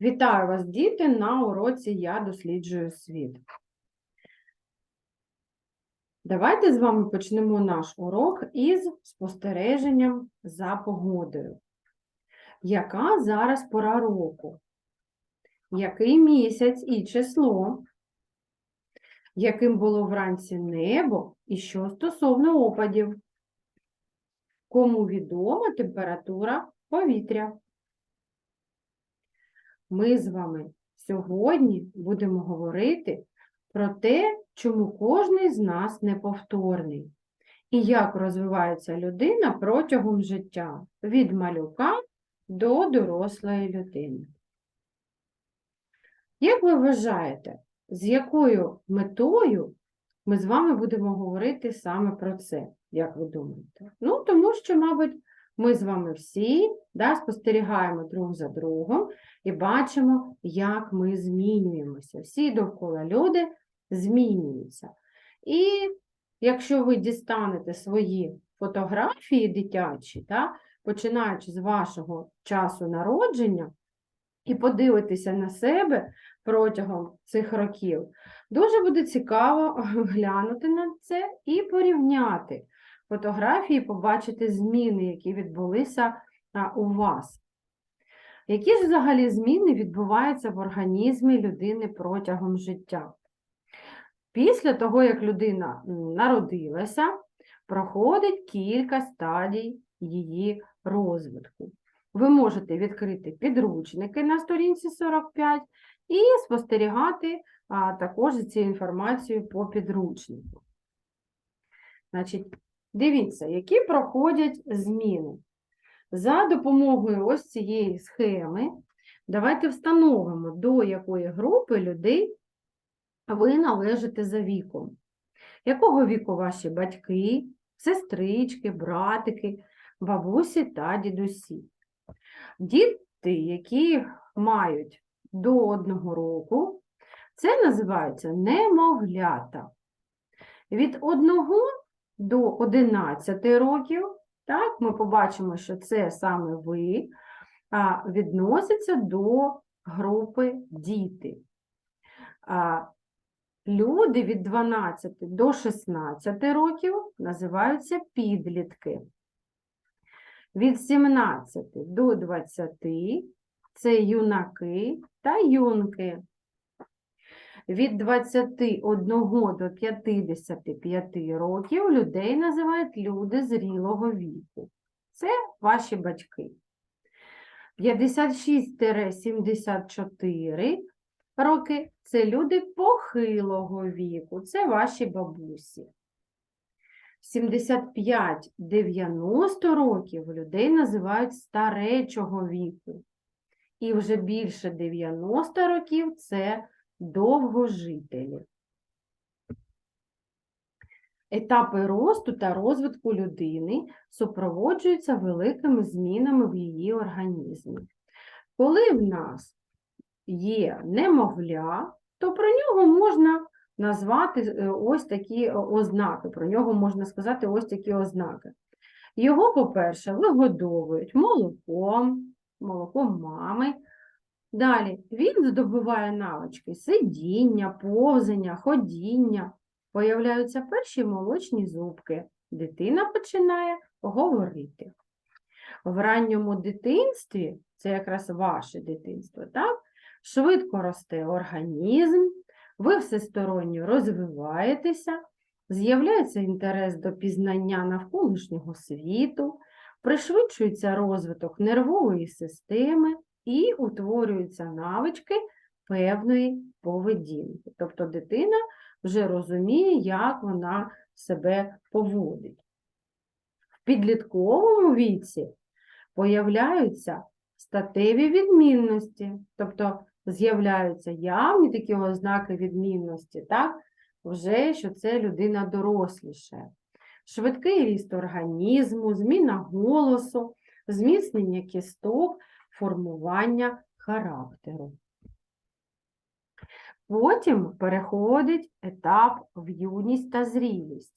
Вітаю вас, діти, на уроці Я досліджую світ. Давайте з вами почнемо наш урок із спостереженням за погодою. Яка зараз пора року? Який місяць і число? Яким було вранці небо і що стосовно опадів? Кому відома температура повітря? Ми з вами сьогодні будемо говорити про те, чому кожний з нас неповторний, і як розвивається людина протягом життя від малюка до дорослої людини. Як ви вважаєте, з якою метою ми з вами будемо говорити саме про це, як ви думаєте? Ну, тому що, мабуть, ми з вами всі да, спостерігаємо друг за другом і бачимо, як ми змінюємося. Всі довкола люди змінюються. І якщо ви дістанете свої фотографії дитячі, да, починаючи з вашого часу народження, і подивитеся на себе протягом цих років, дуже буде цікаво глянути на це і порівняти фотографії, побачити зміни, які відбулися у вас. Які ж взагалі зміни відбуваються в організмі людини протягом життя? Після того, як людина народилася, проходить кілька стадій її розвитку. Ви можете відкрити підручники на сторінці 45 і спостерігати також за цією інформацією по підручнику. Значить, дивіться, які проходять зміни. За допомогою ось цієї схеми давайте встановимо, до якої групи людей ви належите за віком. Якого віку ваші батьки, сестрички, братики, бабусі та дідусі? Діти, які мають до одного року, це називаються немовлята. Від 1 до 11 років, так, ми побачимо, що це саме ви, а, відносяться до групи діти. А, Люди від 12 до 16 років називаються підлітки. Від 17 до 20 це юнаки та юнки. Від 21 до 55 років людей називають люди зрілого віку. Це ваші батьки. 56-74 роки це люди похилого віку, це ваші бабусі. 75-90 років людей називають старечого віку. І вже більше 90 років це довгожителі. Етапи росту та розвитку людини супроводжуються великими змінами в її організмі. Коли в нас є немовля, то про нього можна назвати е, ось такі ознаки, про нього можна сказати ось такі ознаки. Його, по-перше, вигодовують молоком, молоком мами. Далі він здобуває навички сидіння, повзання, ходіння. Появляються перші молочні зубки. Дитина починає говорити. В ранньому дитинстві, це якраз ваше дитинство, так? швидко росте організм, ви всесторонньо розвиваєтеся, з'являється інтерес до пізнання навколишнього світу, пришвидшується розвиток нервової системи і утворюються навички певної поведінки. Тобто дитина вже розуміє, як вона себе поводить. В підлітковому віці появляються статеві відмінності, тобто з'являються явні такі ознаки відмінності, так? вже що це людина доросліша. Швидкий ріст організму, зміна голосу, зміцнення кісток, формування характеру. Потім переходить етап в юність та зрілість.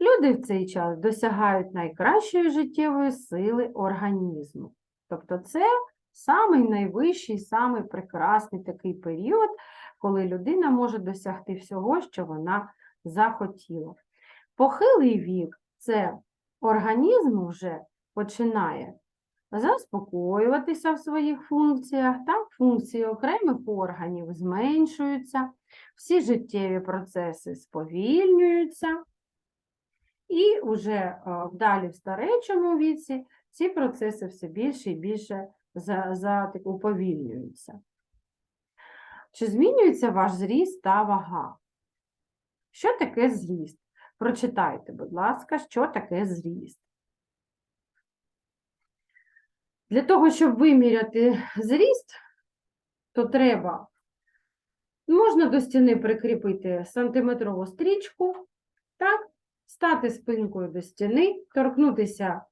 Люди в цей час досягають найкращої життєвої сили організму. Тобто це самий найвищий, самий прекрасний такий період, коли людина може досягти всього, що вона захотіла. Похилий вік це організм вже починає заспокоюватися в своїх функціях, так, функції окремих органів зменшуються, всі життєві процеси сповільнюються, і вже е, далі в старечому віці ці процеси все більше і більше за, за, так, уповільнюються. Чи змінюється ваш зріст та вага? Що таке зріст? Прочитайте, будь ласка, що таке зріст. Для того, щоб виміряти зріст, то треба, можна до стіни прикріпити сантиметрову стрічку, так, стати спинкою до стіни, торкнутися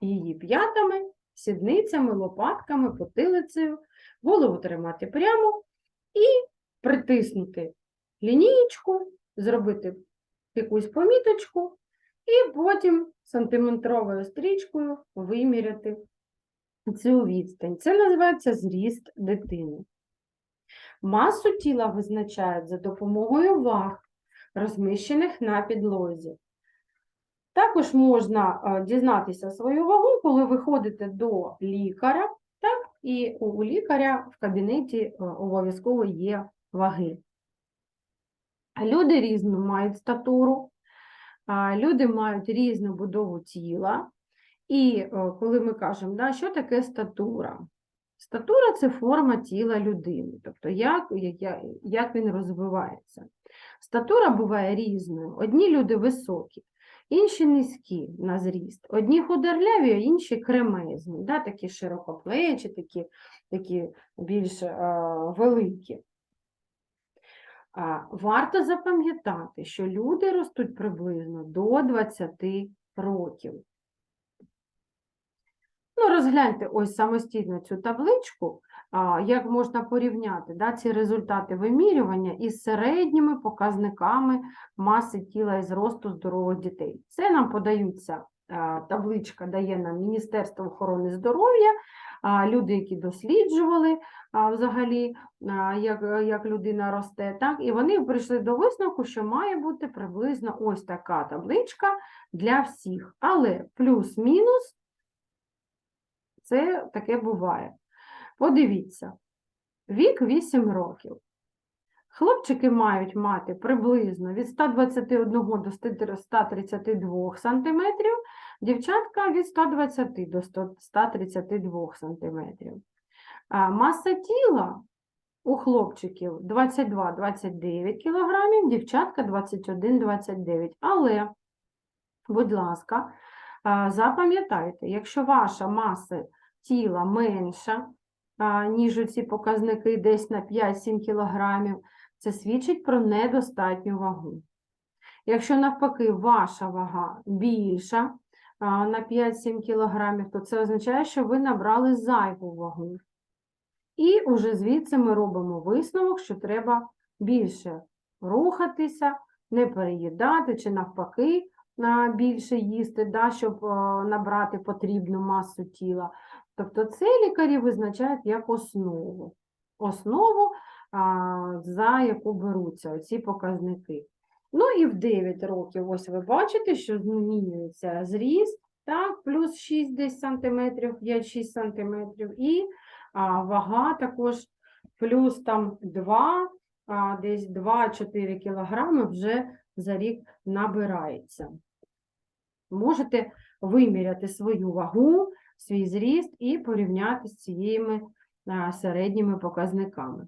її п'ятами, сідницями, лопатками, потилицею, голову тримати прямо і притиснути лінієчку, зробити якусь поміточку, і потім сантиметровою стрічкою виміряти цю відстань. Це називається зріст дитини. Масу тіла визначають за допомогою ваг, розміщених на підлозі. Також можна е, дізнатися свою вагу, коли ви ходите до лікаря, так, і у лікаря в кабінеті е, обов'язково є ваги. Люди різну мають статуру, люди мають різну будову тіла. І е, коли ми кажемо, да, що таке статура? Статура це форма тіла людини, тобто як, як, він розвивається. Статура буває різною. Одні люди високі, інші низькі на зріст, одні худорляві, а інші кремезні, да, такі широкоплечі, такі, такі більш е, великі. А, Варто запам'ятати, що люди ростуть приблизно до 20 років. Ну, розгляньте ось самостійно цю табличку, як можна порівняти да, ці результати вимірювання із середніми показниками маси тіла і зросту здорових дітей. Це нам подаються, табличка дає нам Міністерство охорони здоров'я, люди, які досліджували взагалі, як, як людина росте, так, і вони прийшли до висновку, що має бути приблизно ось така табличка для всіх, але плюс-мінус це таке буває. Подивіться, вік 8 років. Хлопчики мають мати приблизно від 121 до 132 см, дівчатка від 120 до 132 см. Маса тіла у хлопчиків 22-29 кг, дівчатка 21-29 Але, будь ласка, Запам'ятайте, якщо ваша маса тіла менша, ніж ці показники десь на 5-7 кг, це свідчить про недостатню вагу. Якщо навпаки ваша вага більша на 5-7 кг, то це означає, що ви набрали зайву вагу. І уже звідси ми робимо висновок, що треба більше рухатися, не переїдати чи навпаки більше їсти, да, щоб набрати потрібну масу тіла. Тобто це лікарі визначають як основу, основу, за яку беруться ці показники. Ну і в 9 років, ось ви бачите, що змінюється зріст, так, плюс 6 десь сантиметрів, 5-6 сантиметрів, і а, вага також плюс там 2, а, десь 2-4 кілограми вже за рік набирається. Можете виміряти свою вагу, свій зріст і порівняти з цими середніми показниками.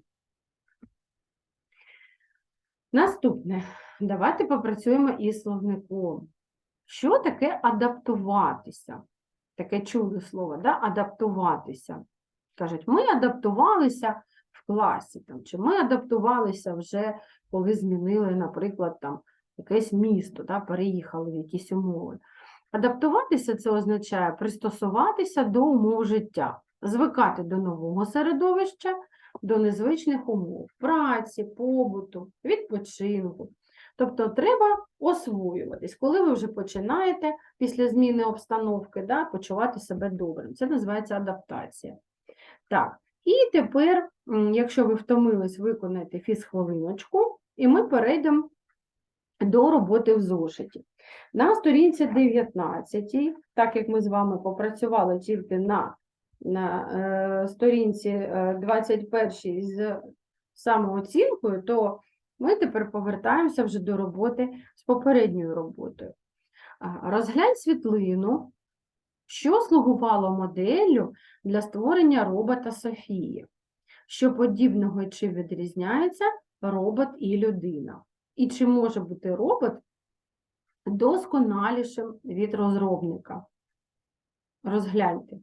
Наступне, давайте попрацюємо із словником. Що таке адаптуватися? Таке чули слово, да? адаптуватися. Кажуть, ми адаптувалися в класі, там, чи ми адаптувалися вже, коли змінили, наприклад, там, якесь місто, да? переїхали в якісь умови. Адаптуватися це означає пристосуватися до умов життя, звикати до нового середовища, до незвичних умов праці, побуту, відпочинку. Тобто треба освоюватись, коли ви вже починаєте після зміни обстановки да, почувати себе добре. Це називається адаптація. Так, і тепер, якщо ви втомились, виконайте фізхвилиночку, і ми перейдемо до роботи в зошиті. На сторінці 19, так як ми з вами попрацювали тільки на, на е, сторінці е, 21 з самооцінкою, то ми тепер повертаємося вже до роботи з попередньою роботою. Розглянь світлину, що слугувало моделлю для створення робота Софії, що подібного чи відрізняється робот і людина. І чи може бути робот досконалішим від розробника? Розгляньте.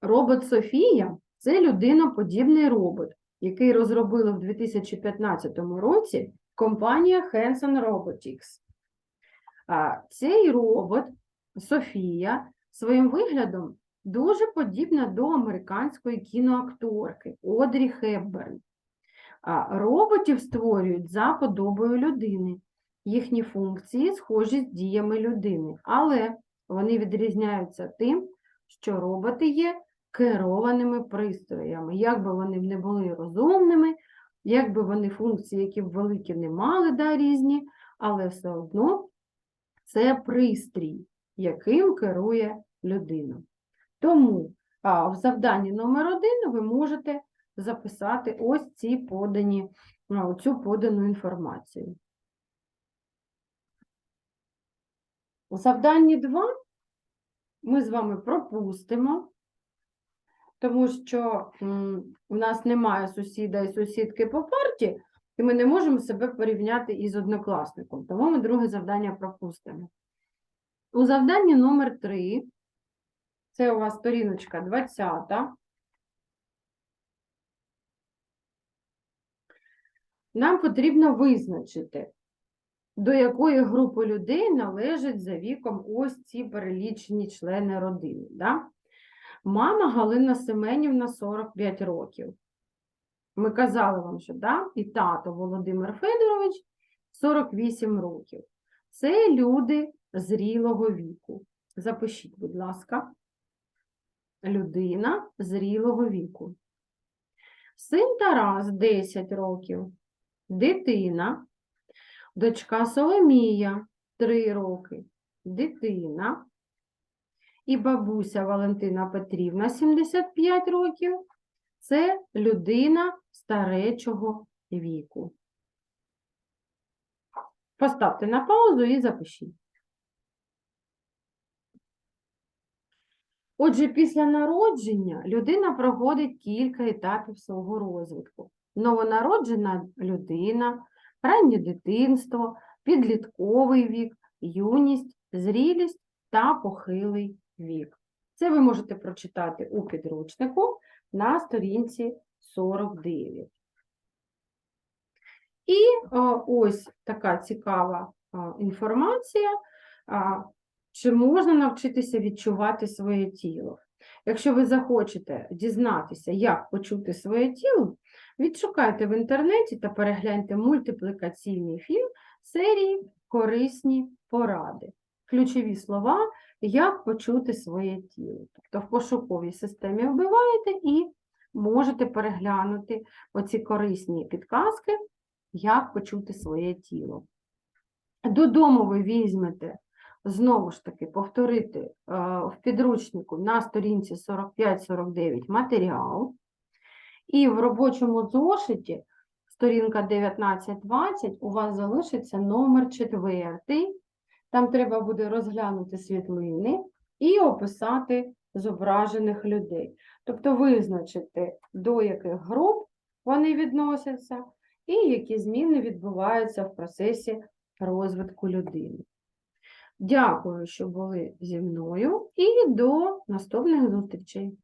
Робот Софія це людиноподібний робот, який розробили в 2015 році компанія Hanson Robotics. Цей робот Софія своїм виглядом дуже подібна до американської кіноакторки Одрі Хепберн. А Роботів створюють за подобою людини. Їхні функції схожі з діями людини, але вони відрізняються тим, що роботи є керованими пристроями. Як би вони не були розумними, як би вони функції, які б великі не мали, да, різні, але все одно це пристрій, яким керує людина. Тому а, в завданні номер один ви можете записати ось ці подані, а, цю подану інформацію. У завданні 2 ми з вами пропустимо, тому що у нас немає сусіда і сусідки по парті, і ми не можемо себе порівняти із однокласником, тому ми друге завдання пропустимо. У завданні номер 3 це у вас сторіночка 20. Нам потрібно визначити, до якої групи людей належать за віком ось ці перелічені члени родини. Да? Мама Галина Семенівна 45 років. Ми казали вам, що да? і тато Володимир Федорович 48 років. Це люди зрілого віку. Запишіть, будь ласка, людина зрілого віку. Син Тарас 10 років, дитина, дочка Соломія 3 роки, дитина і бабуся Валентина Петрівна 75 років. Це людина старечого віку. Поставте на паузу і запишіть. Отже, після народження людина проходить кілька етапів свого розвитку. Новонароджена людина, раннє дитинство, підлітковий вік, юність, зрілість та похилий вік. Це ви можете прочитати у підручнику на сторінці 49. І о, ось така цікава о, інформація. Чи можна навчитися відчувати своє тіло? Якщо ви захочете дізнатися, як почути своє тіло, відшукайте в інтернеті та перегляньте мультиплікаційний фільм серії Корисні поради. Ключові слова, як почути своє тіло. Тобто в пошуковій системі вбиваєте і можете переглянути оці корисні підказки, як почути своє тіло. Додому ви візьмете знову ж таки повторити е, в підручнику на сторінці 45-49 матеріал, і в робочому зошиті, сторінка 19-20, у вас залишиться номер 4. Там треба буде розглянути світлини і описати зображених людей. Тобто визначити, до яких груп вони відносяться, і які зміни відбуваються в процесі розвитку людини. Дякую, що були зі мною, і до наступних зустрічей!